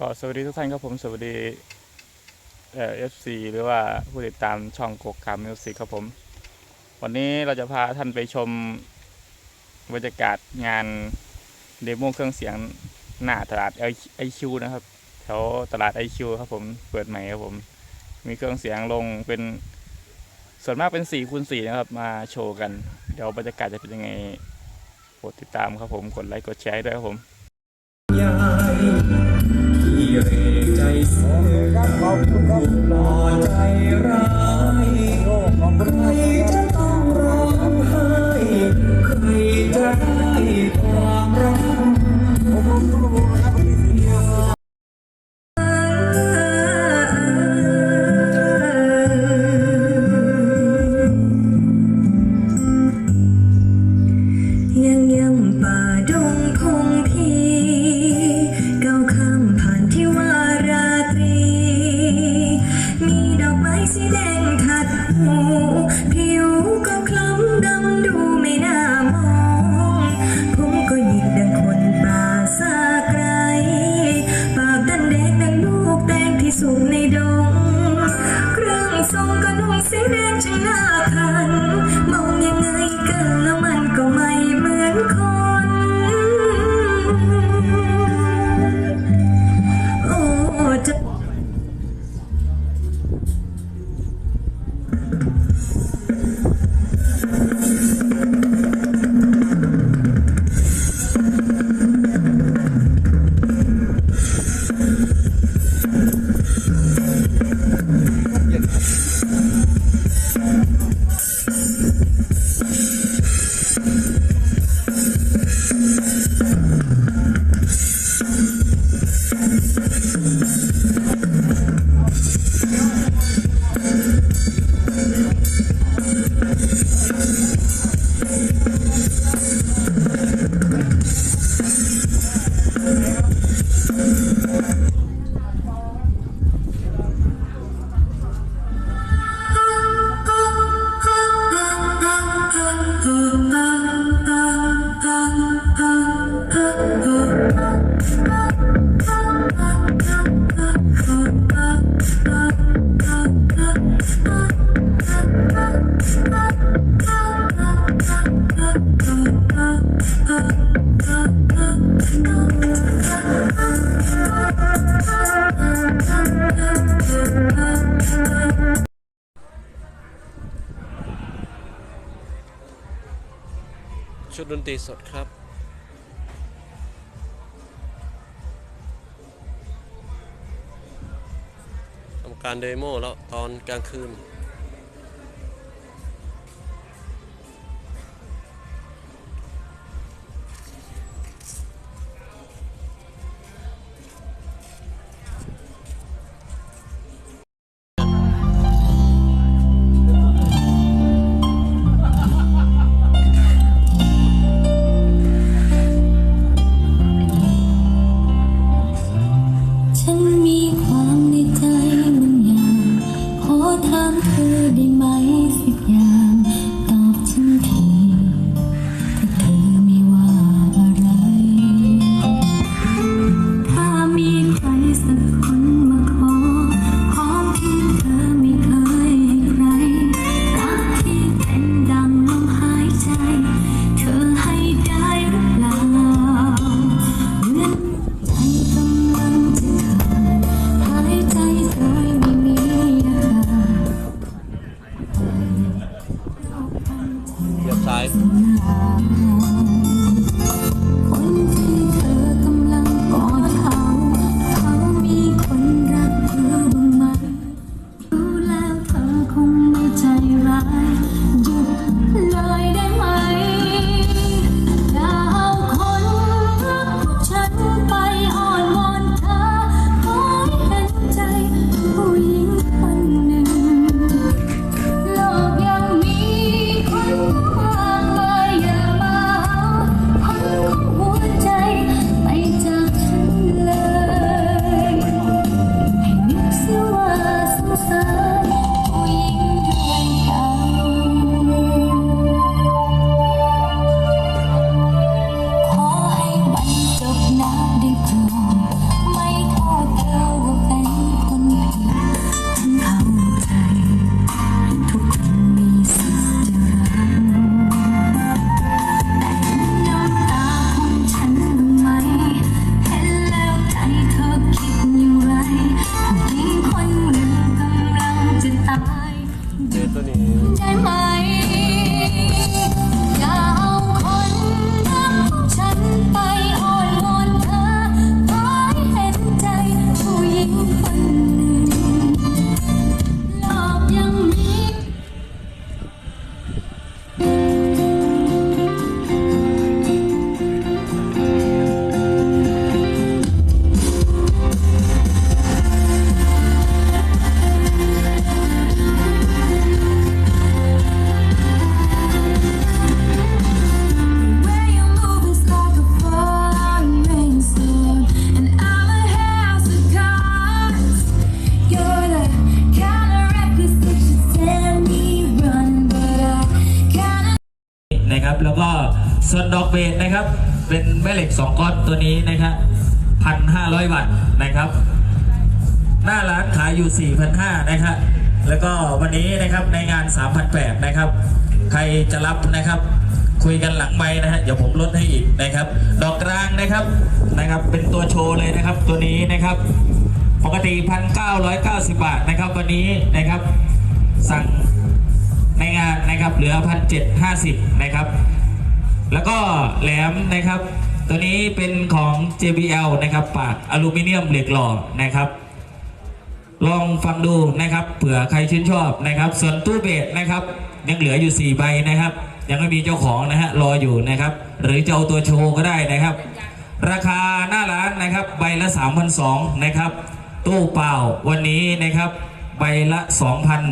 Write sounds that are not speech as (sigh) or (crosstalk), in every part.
ก็สวัสดีทุกท่านครับผมสวัสดีเอฟซีหรือว่าผู้ติดตามช่องกกคามมิวสิกครับผม วันนี้เราจะพาท่านไปชมบรรยากาศงานเดโมเครื่องเสียงหน้าตลาดไอคิวนะครับแถวตลาดไอคิวครับผมเปิดใหม่ครับผม มีเครื่องเสียงลงเป็นส่วนมากเป็น4คูณ4นะครับมาโชว์กัน เดี๋ยวบรรยากาศจะเป็นยังไงโปรดติดตามครับผมกดไลค์กดแชร์ด้วยครับผม เรใจเสือหล่อใจร้าย ดนตรีสดครับ ทำการเดโมแล้วตอนกลางคืน to me. ส่วนดอกเบสนะครับ เป็นแม่เหล็ก 2 ก้อนตัวนี้นะครับพันห้าร้อยวัตต์นะครับ หน้าร้านขายอยู่ 4,500นะครับแล้วก็วันนี้นะครับในงาน 3,800นะครับ ใครจะรับนะครับ คุยกันหลังไม้นะฮะเดี๋ยวผมลดให้อีกนะครับ ดอกกลางนะครับนะครับ เป็นตัวโชว์เลยนะครับตัวนี้นะครับปกติ 1,990 บาทนะครับ วันนี้นะครับสั่งในงานนะครับเหลือ 1,750 นะครับ แล้วก็แหลมนะครับ ตัวนี้เป็นของ JBL นะครับปากอลูมิเนียมเหล็กหล่อนะครับ ลองฟังดูนะครับเผื่อใครชื่นชอบนะครับ ส่วนตู้เบสนะครับ ยังเหลืออยู่ 4 ใบนะครับ ยังไม่มีเจ้าของนะฮะรออยู่นะครับ หรือจะเอาตัวโชว์ก็ได้นะครับ ราคาหน้าร้านนะครับ ใบละ3,200นะครับ ตู้เปล่าวันนี้นะครับใบละ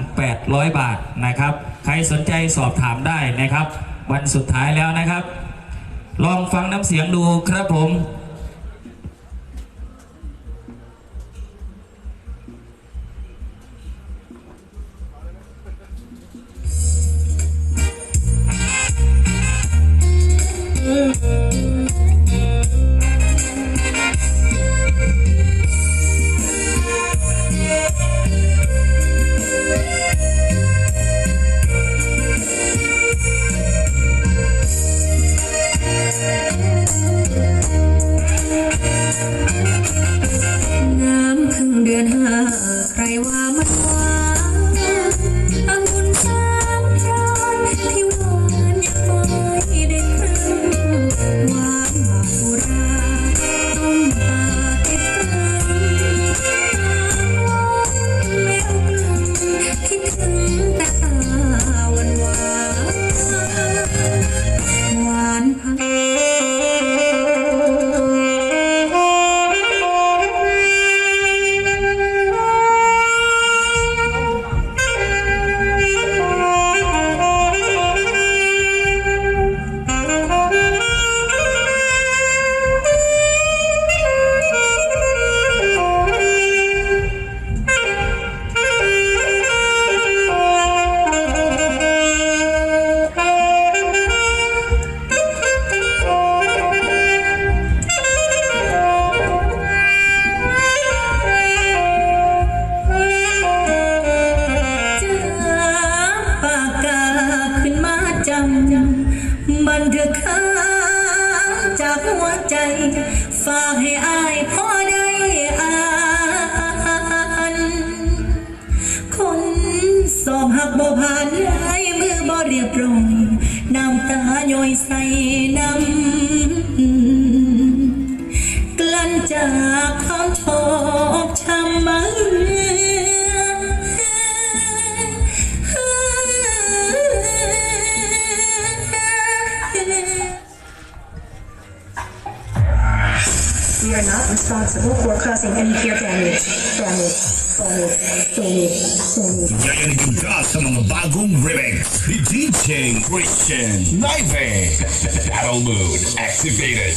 2,800 บาทนะครับ ใครสนใจสอบถามได้นะครับ วันสุดท้ายแล้วนะครับ ลองฟังน้ำเสียงดูครับผม ใครว่ามันากบ่ผ่านลายมือบ่เรียบร้อยน้ำตาย่อยใส่ We are not responsible for causing any ear damage, damage, damage, damage, damage. Narinig ka sa mga bagong remix. Ni DJ Christian. Live eh. (laughs) Battle Mode activated.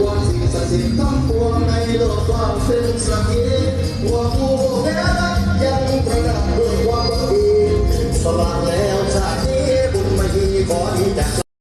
วอนสิ่งศักดิ์สิทธิ์ทั้งปวงในโลกความเป็นสักทีหัวกูแม้ยังประดับด้วยความบังเอิญสว่าแล้วชาตินี้บุญไม่ฮีขอที่จาก